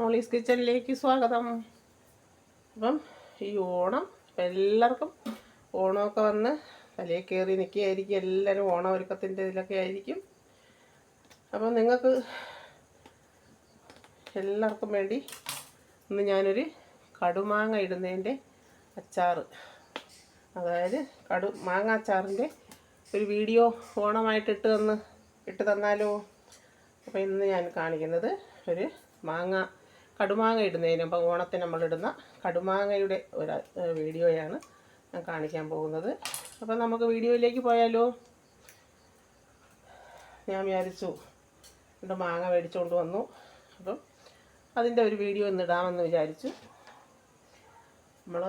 Molly's കിച്ചണിലേക്ക് സ്വാഗതം. അപ്പം ഈ ഓണം എല്ലാവർക്കും ഓണമൊക്കെ വന്ന് തലയിൽ കയറി നിൽക്കുകയായിരിക്കും. എല്ലാവരും ഓണം ഒരുക്കത്തിന്റെ ഇതിലൊക്കെ ആയിരിക്കും. അപ്പം നിങ്ങൾക്ക് എല്ലാവർക്കും വേണ്ടി ഇന്ന് ഞാനൊരു കടുമാങ്ങ ഇടുന്നതിന്റെ അച്ചാറ്. അതായത് കടു മാങ്ങ അച്ചാറിന്റെ ഒരു വീഡിയോ ഓണമായിട്ട് ഇട്ട് തന്ന് ഇട്ട് തന്നാലോ? അപ്പോൾ ഇന്ന് ഞാൻ കാണിക്കുന്നത് ഒരു മാങ്ങ കടുമാങ്ങ ഇടുന്നതിന് അപ്പം ഓണത്തിന് നമ്മളിടുന്ന കടുമാങ്ങയുടെ ഒരു വീഡിയോയാണ് ഞാൻ കാണിക്കാൻ പോകുന്നത്. അപ്പം നമുക്ക് വീഡിയോയിലേക്ക് പോയാലോ? ഞാൻ വിചാരിച്ചു രണ്ട് മാങ്ങ മേടിച്ചുകൊണ്ട് വന്നു. അപ്പം അതിന്റെ ഒരു വീഡിയോ ഇന്ന് ഇടാമെന്ന് വിചാരിച്ചു. നമ്മൾ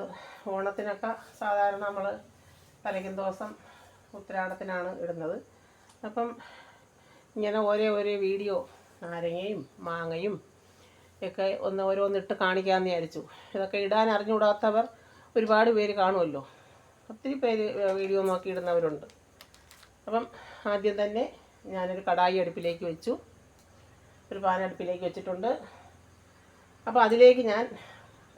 ഓണത്തിനൊക്കെ സാധാരണ നമ്മൾ തലയ്ക്കും ദിവസം ഉത്തരാടത്തിനാണ് ഇടുന്നത്. അപ്പം ഇങ്ങനെ ഓരോ ഓരോ വീഡിയോ നാരങ്ങയും മാങ്ങയും ഒക്കെ ഒന്ന് ഓരോന്നിട്ട് കാണിക്കാമെന്ന് വിചാരിച്ചു. ഇതൊക്കെ ഇടാൻ അറിഞ്ഞുകൂടാത്തവർ ഒരുപാട് പേര് കാണുമല്ലോ. ഒത്തിരി പേര് വീഡിയോ നോക്കി ഇടുന്നവരുണ്ട്. അപ്പം ആദ്യം തന്നെ ഞാനൊരു കടായി അടുപ്പിലേക്ക് വെച്ചു. ഒരു പാൻ അടുപ്പിലേക്ക് വെച്ചിട്ടുണ്ട്. അപ്പോൾ അതിലേക്ക് ഞാൻ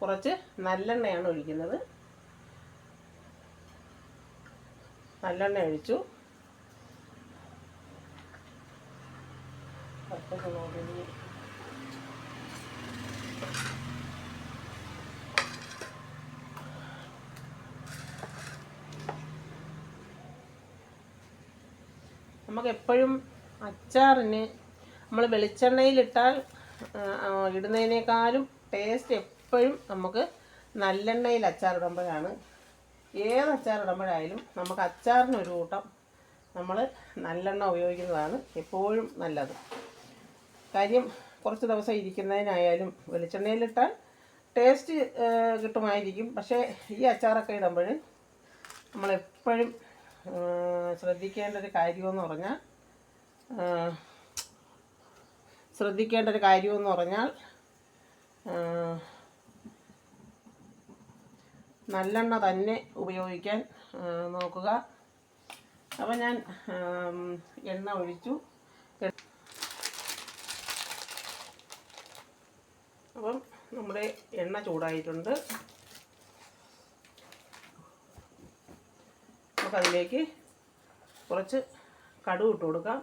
കുറച്ച് നല്ലെണ്ണയാണ് ഒഴിക്കുന്നത്. നല്ലെണ്ണ ഒഴിച്ചു. നോക്കി നമുക്ക് എപ്പോഴും അച്ചാറിന് നമ്മൾ വെളിച്ചെണ്ണയിലിട്ടാൽ ഇടുന്നതിനേക്കാളും ടേസ്റ്റ് എപ്പോഴും നമുക്ക് നല്ലെണ്ണയിൽ അച്ചാറിടുമ്പോഴാണ്. ഏത് അച്ചാറിടുമ്പോഴായാലും നമുക്ക് അച്ചാറിനൊരു കൂട്ടം നമ്മൾ നല്ലെണ്ണ ഉപയോഗിക്കുന്നതാണ് എപ്പോഴും നല്ലത്. കാര്യം കുറച്ച് ദിവസം ഇരിക്കുന്നതിനായാലും വെളിച്ചെണ്ണയിലിട്ടാൽ ടേസ്റ്റ് കിട്ടുമായിരിക്കും. പക്ഷേ ഈ അച്ചാറൊക്കെ ഇടുമ്പോൾ നമ്മളെപ്പോഴും ശ്രദ്ധിക്കേണ്ട ഒരു കാര്യമെന്ന് പറഞ്ഞാൽ ശ്രദ്ധിക്കേണ്ട ഒരു കാര്യമെന്ന് പറഞ്ഞാൽ നല്ലെണ്ണ തന്നെ ഉപയോഗിക്കാൻ നോക്കുക. അപ്പം ഞാൻ എണ്ണ ഒഴിച്ചു. അപ്പം നമ്മുടെ എണ്ണ ചൂടായിട്ടുണ്ട്. നമുക്കതിലേക്ക് കുറച്ച് കടുക് ഇട്ട് കൊടുക്കാം.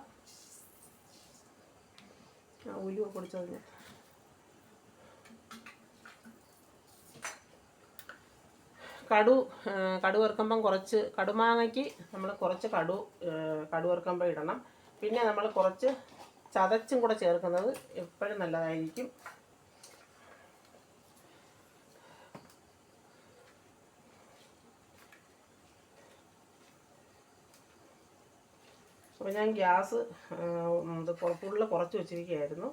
ആ ഉലുവ പൊടിച്ചത് ഞാൻ കടു ആ, കടു വറുക്കുമ്പം കുറച്ച് കടുമാങ്ങയ്ക്ക് നമ്മൾ കുറച്ച് കടു ആ, കടു വറുക്കുമ്പോൾ ഇടണം. പിന്നെ നമ്മൾ കുറച്ച് ചതച്ചും കൂടെ ചേർക്കുന്നത് എപ്പോഴും നല്ലതായിരിക്കും. അപ്പോൾ ഞാൻ ഗ്യാസ് ഇത് ഫുള്ള് കുറച്ച് വെച്ചിരിക്കുകയായിരുന്നു.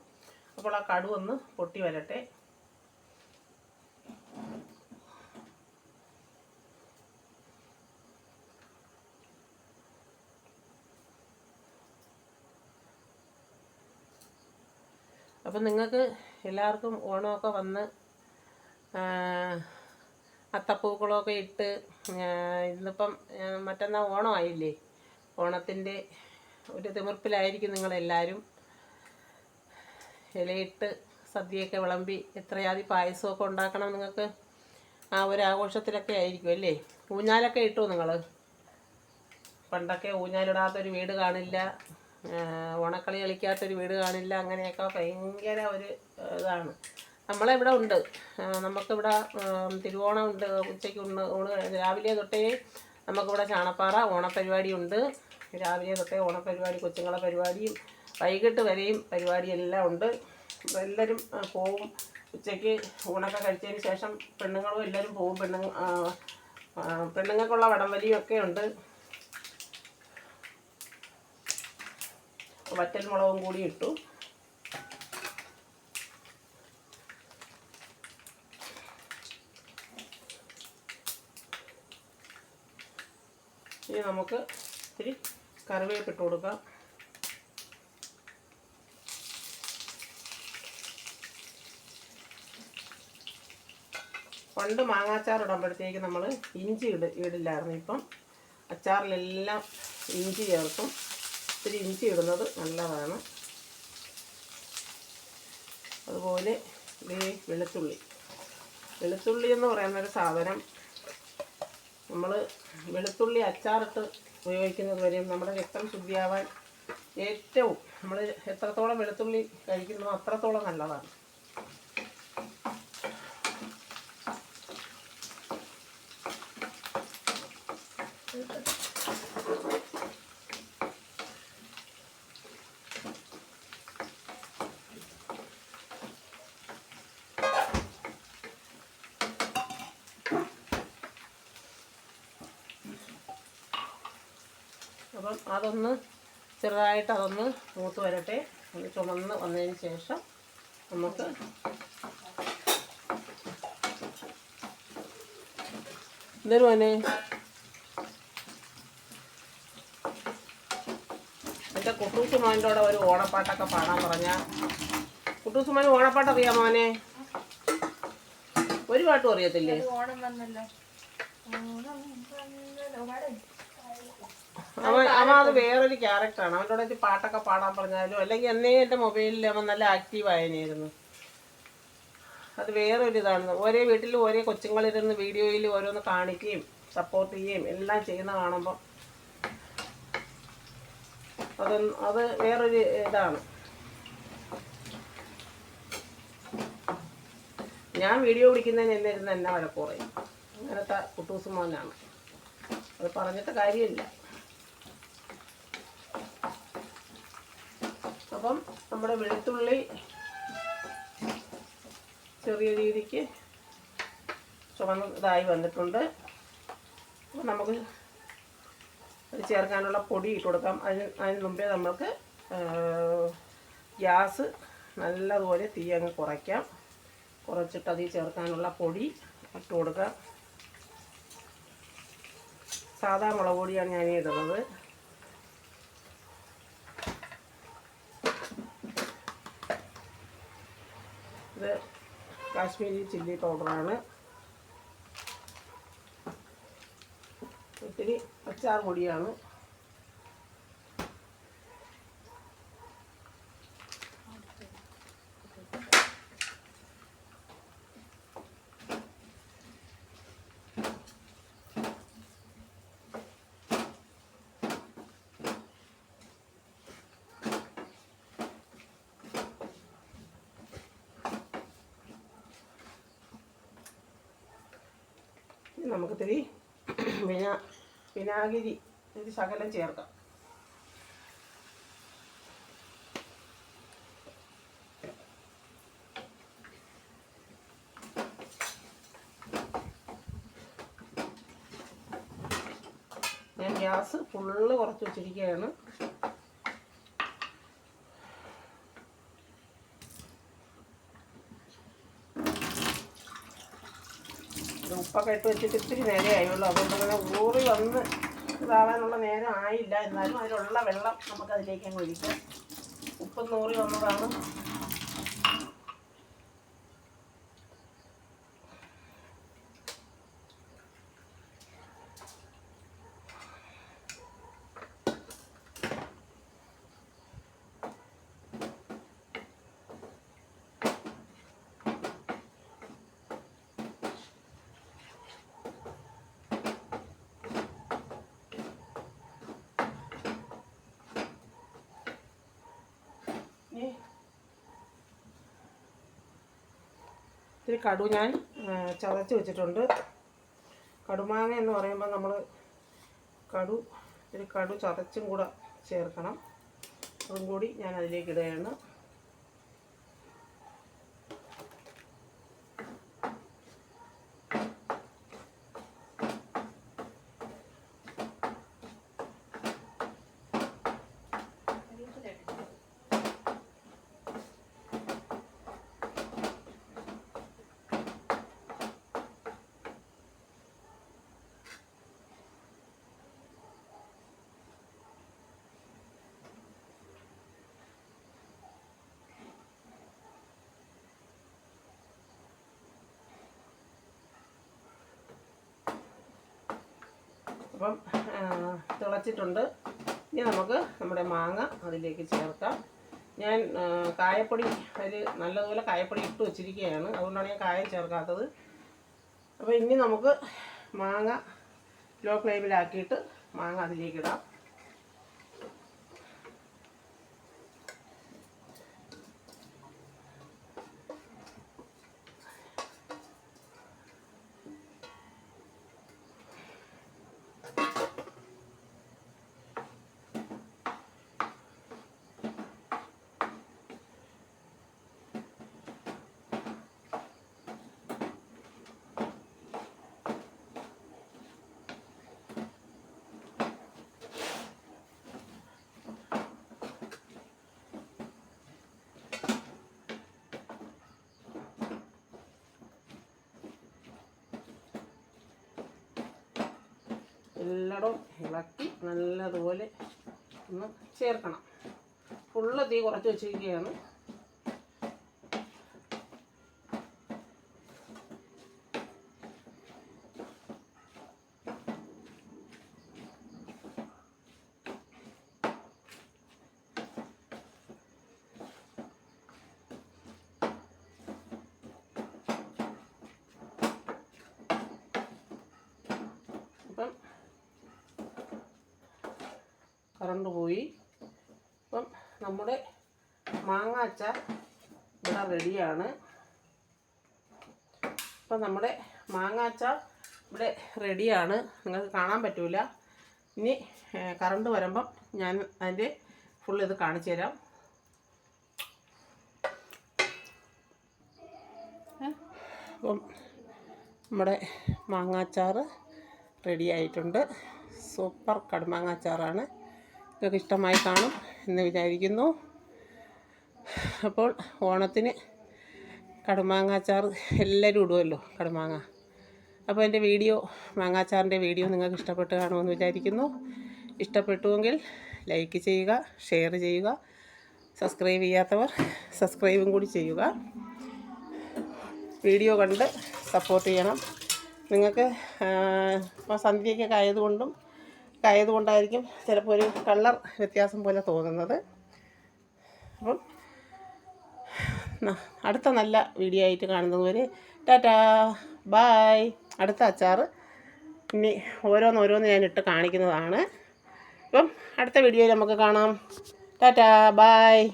അപ്പോൾ ആ കടു ഒന്ന് പൊട്ടി വരട്ടെ. അപ്പം നിങ്ങൾക്ക് എല്ലാവർക്കും ഓണമൊക്കെ വന്ന് അത്തപ്പൂക്കളൊക്കെ ഇട്ട് ഇന്നിപ്പം മറ്റന്നാൾ ഓണമായില്ലേ? ഓണത്തിന്റെ ഒരു തിമിർപ്പിലായിരിക്കും നിങ്ങളെല്ലാവരും ഇലയിട്ട് സദ്യയൊക്കെ വിളമ്പി എത്രയാതി പായസമൊക്കെ ഉണ്ടാക്കണം നിങ്ങൾക്ക്? ആ ഒരു ആഘോഷത്തിലൊക്കെ ആയിരിക്കും അല്ലേ? ഊഞ്ഞാലൊക്കെ ഇട്ടു നിങ്ങൾ പണ്ടൊക്കെ ഊഞ്ഞാലിടാത്തൊരു വീട് കാണില്ല ഓണക്കളി കളിക്കാത്തൊരു വീട് കാണില്ല അങ്ങനെയൊക്കെ ഭയങ്കര ഒരു ഇതാണ്. നമ്മളിവിടെ ഉണ്ട്. നമുക്കിവിടെ തിരുവോണം ഉണ്ട് ഉച്ചയ്ക്ക് ഉണ്ട് രാവിലെ തൊട്ടേ നമുക്കിവിടെ ചാണപ്പാറ ഓണപ്പരിപാടി ഉണ്ട്. രാവിലെ തൊട്ടേ ഓണപ്പരിപാടി കൊച്ചുങ്ങളെ പരിപാടിയും വൈകിട്ട് വരെയും പരിപാടിയെല്ലാം ഉണ്ട്. എല്ലാവരും പോവും. ഉച്ചയ്ക്ക് ഊണൊക്കെ കഴിച്ചതിന് ശേഷം പെണ്ണുങ്ങളും എല്ലാവരും പോവും. പെണ്ണു പെണ്ണുങ്ങൾക്കുള്ള വടംവലിയും ഒക്കെ ഉണ്ട്. വറ്റൽ മുളകും കൂടി ഇട്ടു. ഇനി നമുക്ക് ഇത്തിരി കറിവേപ്പ് ഇട്ട് കൊടുക്കാം. പണ്ട് മാങ്ങാച്ചാർ ഇടുമ്പോഴത്തേക്ക് നമ്മൾ ഇഞ്ചി ഇട ഇടില്ലായിരുന്നു. ഇപ്പം അച്ചാറിലെല്ലാം ഇഞ്ചി ചേർക്കും. ഇത്തിരി ഇഞ്ചി ഇടുന്നത് നല്ലതാണ്. അതുപോലെ ഈ വെളുത്തുള്ളി. വെളുത്തുള്ളി എന്ന് പറയുന്നൊരു സാധനം നമ്മൾ വെളുത്തുള്ളി അച്ചാറിട്ട് ഉപയോഗിക്കുന്നത് വരെയും നമ്മുടെ രക്തം ശുദ്ധിയാവാൻ ഏറ്റവും നമ്മൾ എത്രത്തോളം വെളുത്തുള്ളി കഴിക്കുന്നു അത്രത്തോളം നല്ലതാണ്. അപ്പം അതൊന്ന് ചെറുതായിട്ട് അതൊന്ന് മൂത്ത് വരട്ടെ. ഒന്ന് ചുമന്ന് വന്നതിന് ശേഷം നമുക്ക് എന്തരുവനെ മോനെ. എന്റെ കുട്ടൂസ് ഒരു ഓണപ്പാട്ടൊക്കെ പാടാൻ പറഞ്ഞ. കുട്ടൂസ് ഓണപ്പാട്ട് അറിയാം മോനെ? ഒരു പാട്ടും അറിയത്തില്ലേ? ഓണം വന്നല്ലോ. ഓണം അവൻ അവൻ അത് വേറൊരു ക്യാരക്ടറാണ് അവന്റെ പാട്ടൊക്കെ പാടാൻ പറഞ്ഞാലും അല്ലെങ്കിൽ എന്നേ എന്റെ മൊബൈലിൽ അവൻ നല്ല ആക്റ്റീവ് ആയനായിരുന്നു. അത് വേറൊരു ഇതാണ്. ഒരേ വീട്ടിൽ ഒരേ കൊച്ചുങ്ങളിരുന്ന് വീഡിയോയിൽ ഓരോന്ന് കാണിക്കുകയും സപ്പോർട്ട് ചെയ്യുകയും എല്ലാം ചെയ്യുന്ന കാണുമ്പോൾ അത് അത് വേറൊരു ഇതാണ്. ഞാൻ വീഡിയോ പിടിക്കുന്നതിന് എന്നെ ഇരുന്ന് എന്നെ വില കുറയും അങ്ങനത്തെ കുട്ടൂസുമാനാണ് അത് പറഞ്ഞിട്ട് കാര്യമില്ല. അപ്പം നമ്മുടെ വെളുത്തുള്ളി ചെറിയ രീതിക്ക് ചുവന്നതായി വന്നിട്ടുണ്ട്. അപ്പം നമുക്ക് അത് ചേർക്കാനുള്ള പൊടി ഇട്ട് കൊടുക്കാം. അതിന് അതിന് മുമ്പേ നമുക്ക് ആ, ഗ്യാസ് നല്ലതുപോലെ തീ അങ്ങ് കുറയ്ക്കാം. കുറച്ചിട്ട് അതിൽ ചേർക്കാനുള്ള പൊടി ഇട്ട് കൊടുക്കാം. സാധാ മുളക് പൊടിയാണ് ഞാൻ ഇടുന്നത് ഇത് കാശ്മീരി ചില്ലി പൗഡറാണ്. ഒത്തിരി അച്ചാർ പൊടിയാണ്. നമുക്കിത്തിരി വിനാ വിനാഗിരി ഇത് ശകലം ചേർക്കാം. ഞാൻ ഗ്യാസ് ഫുള്ള് കുറച്ച് വെച്ചിരിക്കുകയാണ്. ഉപ്പൊക്കെ ഇട്ട് വെച്ചിട്ട് ഇത്തിരി നേരെ ആയുള്ളൂ. അതുകൊണ്ട് അങ്ങനെ ഊറി വന്ന് ഇതാവാനുള്ള നേരം ആയില്ല. എന്നാലും അതിലുള്ള വെള്ളം നമുക്കതിലേക്ക് അങ്ങ് ഒഴിക്കാം. ഉപ്പ് നൂറി വന്നതാണ് ഇനി ഇത്തിരി കടു ഞാൻ ചതച്ച് വെച്ചിട്ടുണ്ട്. കടുമാങ്ങ എന്ന് പറയുമ്പോൾ നമ്മൾ കടു ഇത്തിരി കടു ചതച്ചും കൂടെ ചേർക്കണം. അതും കൂടി ഞാൻ അതിലേക്ക് ഇടുകയാണ്. അപ്പം തിളച്ചിട്ടുണ്ട്. ഇനി നമുക്ക് നമ്മുടെ മാങ്ങ അതിലേക്ക് ചേർക്കാം. ഞാൻ കായപ്പൊടി അതിൽ നല്ലതുപോലെ കായപ്പൊടി ഇട്ട് വെച്ചിരിക്കുകയാണ്. അതുകൊണ്ടാണ് ഞാൻ കായം ചേർക്കാത്തത്. അപ്പോൾ ഇനി നമുക്ക് മാങ്ങ ലോ ഫ്ലെയിമിലാക്കിയിട്ട് മാങ്ങ അതിലേക്ക് എല്ലായിടവും ഇളക്കി നല്ലതുപോലെ ഒന്ന് ചേർക്കണം. ഫുള്ള് തീ കുറച്ച് വെച്ചിരിക്കുകയാണ് അപ്പം കറണ്ട് പോയി അപ്പം നമ്മുടെ മാങ്ങ അച്ചാർ ഇവിടെ റെഡിയാണ്. അപ്പം നമ്മുടെ മാങ്ങ അച്ചാർ ഇവിടെ റെഡിയാണ്. നിങ്ങൾക്ക് കാണാൻ പറ്റൂല. ഇനി കറണ്ട് വരുമ്പം ഞാൻ അതിന്റെ ഫുൾ ഇത് കാണിച്ചു തരാം. അപ്പം നമ്മുടെ മാങ്ങാച്ചാറ് റെഡി ആയിട്ടുണ്ട് സൂപ്പർ കടുമാങ്ങാച്ചാറാണ്. ഇതൊക്കെ ഇഷ്ടമായി കാണും എന്ന് വിചാരിക്കുന്നു. അപ്പോൾ ഓണത്തിന് കടുമാങ്ങാച്ചാർ എല്ലാവരും ഇടുമല്ലോ കടുമാങ്ങ. അപ്പോൾ എന്റെ വീഡിയോ മാങ്ങാച്ചാറിന്റെ വീഡിയോ നിങ്ങൾക്ക് ഇഷ്ടപ്പെട്ട് കാണുമെന്ന് വിചാരിക്കുന്നു. ഇഷ്ടപ്പെട്ടുവെങ്കിൽ ലൈക്ക് ചെയ്യുക ഷെയർ ചെയ്യുക സബ്സ്ക്രൈബ് ചെയ്യാത്തവർ സബ്സ്ക്രൈബും കൂടി ചെയ്യുക. വീഡിയോ കണ്ട് സപ്പോർട്ട് ചെയ്യണം. നിങ്ങൾക്ക് ഇപ്പോൾ സന്ധ്യയ്ക്കൊക്കെ ആയതുകൊണ്ടും ആയതുകൊണ്ടായിരിക്കും ചിലപ്പോൾ ഒരു കളർ വ്യത്യാസം പോലെ തോന്നുന്നത്. അപ്പം അടുത്ത നല്ല വീഡിയോ ആയിട്ട് കാണുന്നത് വരെ ടാറ്റാ ബായ്. അടുത്ത അച്ചാർ ഇനി ഓരോന്നോരോന്ന് ഞാൻ ഇട്ട് കാണിക്കുന്നതാണ്. അപ്പം അടുത്ത വീഡിയോയിൽ നമുക്ക് കാണാം. Tata bye.